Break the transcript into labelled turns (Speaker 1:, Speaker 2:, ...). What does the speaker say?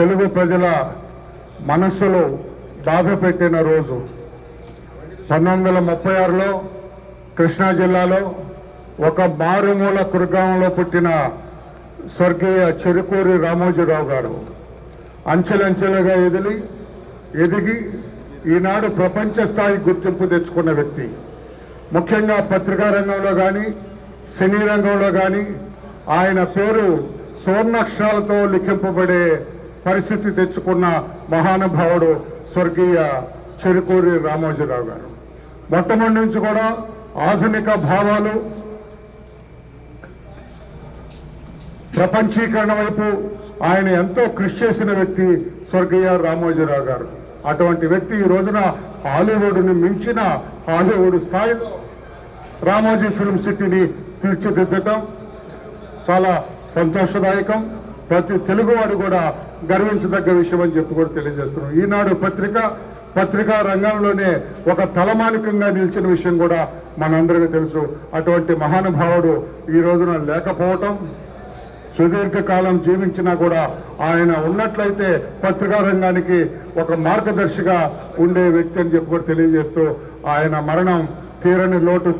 Speaker 1: తెలుగు ప్రజల మనస్సులో దాగపెట్టిన రోజు. పంతొమ్మిది వందల ముప్పై ఆరులో కృష్ణా జిల్లాలో ఒక మారుమూల కురుగ్రామంలో పుట్టిన స్వర్గీయ చెరుకూరి రామోజీరావు గారు అంచెలంచెలుగా ఎదిలి ఎదిగి ఈనాడు ప్రపంచ స్థాయి గుర్తింపు తెచ్చుకున్న వ్యక్తి. ముఖ్యంగా పత్రికా రంగంలో కానీ సినీ రంగంలో కానీ ఆయన పేరు సువర్ణాక్షరాలతో లిఖింపబడే పరిస్థితి తెచ్చుకున్న మహానుభావుడు స్వర్గీయ చెరుకూరి రామోజీరావు గారు. మొట్టమొదటి నుంచి కూడా ఆధునిక భావాలు ప్రపంచీకరణ వైపు ఆయన ఎంతో కృషి చేసిన వ్యక్తి స్వర్గీయ రామోజీరావు గారు. అటువంటి వ్యక్తి ఈ రోజున హాలీవుడ్ని మించిన హాలీవుడ్ స్థాయిలో రామోజీ ఫిల్మ్ సిటీని తీర్చిదిద్దటం చాలా సంతోషదాయకం. ప్రతి తెలుగువాడు కూడా గర్వించదగ్గ విషయం అని చెప్పి కూడా తెలియజేస్తున్నాం. ఈనాడు పత్రిక పత్రికా రంగంలోనే ఒక తలమానికంగా నిలిచిన విషయం కూడా మనందరికీ తెలుసు. అటువంటి మహానుభావుడు ఈ రోజున లేకపోవటం సుదీర్ఘకాలం జీవించినా కూడా ఆయన ఉన్నట్లయితే పత్రికా రంగానికి ఒక మార్గదర్శిగా ఉండే వ్యక్తి అని చెప్పి కూడా తెలియజేస్తూ ఆయన మరణం తీరని లోటు